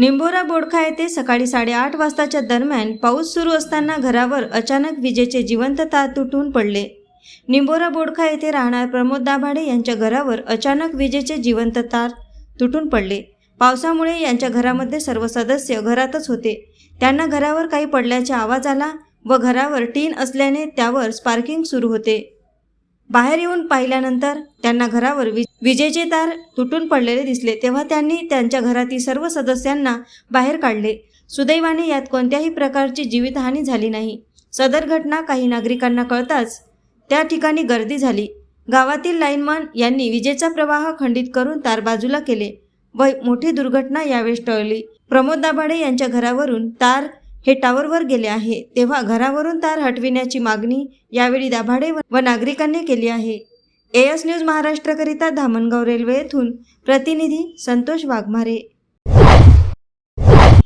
निंभोरा बोडखा येथे सकाळी साडेआठ वाजताच्या दरम्यान पाऊस सुरू असताना घरावर अचानक विजेचे जिवंत तार तुटून पडले. निंभोरा बोडखा येथे राहणार प्रमोद दाभाडे यांच्या घरावर अचानक विजेचे जिवंत तार तुटून पडले. पावसामुळे यांच्या घरामध्ये सर्व सदस्य घरातच होते. त्यांना घरावर काही पडल्याचा आवाज आला व घरावर टीन असल्याने त्यावर स्पार्किंग सुरू होते. बाहेर येऊन पाहिल्यानंतर त्यांना घरावर विजेचे तार तुटून पडलेले दिसले. तेव्हा त्यांनी त्यांच्या घरातील सर्व सदस्यांना बाहेर काढले. सुदैवाने यात कोणत्याही प्रकारची जीवितहानी झाली नाही. सदर घटना काही नागरिकांना कळताच त्या ठिकाणी गर्दी झाली. गावातील लाईनमन यांनी विजेचा प्रवाह खंडित करून तार बाजूला केले व मोठी दुर्घटना यावेळेस टळली. प्रमोद दाभाडे यांच्या घरावरून तार हे टावरवर गेले आहे. तेव्हा घरावरून तार हटविण्याची मागणी यावेळी दाभाडे व नागरिकांनी केली आहे. एएस न्यूज महाराष्ट्रकरिता धामणगाव रेल्वे येथून प्रतिनिधी संतोष वाघमारे.